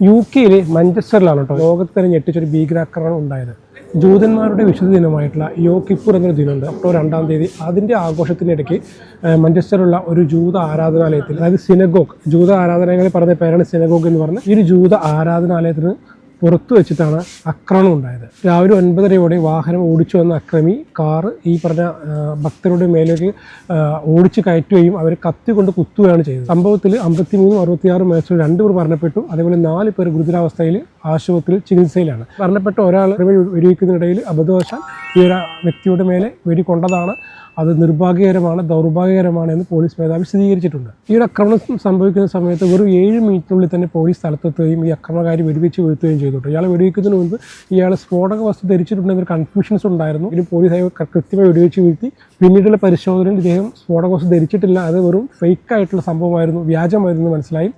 U കെയിലെ മഞ്ചസ്റ്ററിലാണ് കേട്ടോ ലോകത്ത് തന്നെ ഞെട്ടിച്ചൊരു ഭീകരാക്രമണം ഉണ്ടായത്. ജൂതന്മാരുടെ വിശുദ്ധ ദിനമായിട്ടുള്ള യോക്കിപ്പൂർ കിപ്പൂർ എന്നൊരു ദിനമുണ്ട്. ഒക്ടോബർ രണ്ടാം തീയതി അതിന്റെ ആഘോഷത്തിനിടയ്ക്ക് മഞ്ചസ്റ്ററിലുള്ള ഒരു ജൂത ആരാധനാലയത്തിൽ അതായത് സിനഗോഗ് ജൂത ആരാധനാലയങ്ങളിൽ പറഞ്ഞ പേരാണ് സിനഗോഗ് എന്ന് പറഞ്ഞ ഈ ഒരു ജൂത ആരാധനാലയത്തിന് പുറത്തു വെച്ചിട്ടാണ് ആക്രമണം ഉണ്ടായത്. രാവിലെ ഒൻപതരയോടെ വാഹനം ഓടിച്ചു വന്ന അക്രമി കാറ് ഈ പറഞ്ഞ ഭക്തരുടെ മേലേക്ക് ഓടിച്ചു കയറ്റുകയും അവർ കത്തി കൊണ്ട് കുത്തുകയാണ് ചെയ്തത്. സംഭവത്തിൽ അമ്പത്തിമൂന്നും അറുപത്തിയാറും വയസ്സുള്ള രണ്ട് പേർ മരണപ്പെട്ടു. അതേപോലെ നാല് പേർ ഗുരുതരാവസ്ഥയിൽ ആശുപത്രിയിൽ ചികിത്സയിലാണ്. മരണപ്പെട്ട ഒരാൾ വെടിവെക്കുന്നതിനിടയിൽ അബദ്ധവശാൽ ഈ ഒരു വ്യക്തിയുടെ മേലെ വെടി കൊണ്ടതാണ്. അത് നിർഭാഗ്യകരമാണ് ദൗർഭാഗ്യകരമാണ് എന്ന് പോലീസ് മേധാവി സ്ഥിരീകരിച്ചിട്ടുണ്ട്. ഈ ഒരു ആക്രമണം സംഭവിക്കുന്ന സമയത്ത് വെറും ഏഴ് മിനിറ്റിനുള്ളിൽ തന്നെ പോലീസ് സ്ഥലത്തെത്തുകയും ഈ ആക്രമണകാരി വെടിവെച്ച് വീഴ്ത്തുകയും ചെയ്തിട്ടുണ്ട്. ഇയാൾ വെടിവെക്കുന്നതിന് മുൻപ് ഇയാൾ സ്ഫോടക വസ്തു ധരിച്ചിട്ടുണ്ടെന്നൊരു കൺഫ്യൂഷൻസ് ഉണ്ടായിരുന്നു. ഇതിന് പോലീസ് കൃത്യമായി വെടിവെച്ച് വീഴ്ത്തി. പിന്നീടുള്ള പരിശോധനയിൽ ഇദ്ദേഹം സ്ഫോടക വസ്തു ധരിച്ചിട്ടില്ല. അത് വെറും ഫേക്കായിട്ടുള്ള സംഭവമായിരുന്നു വ്യാജമായിരുന്നു മനസ്സിലായി.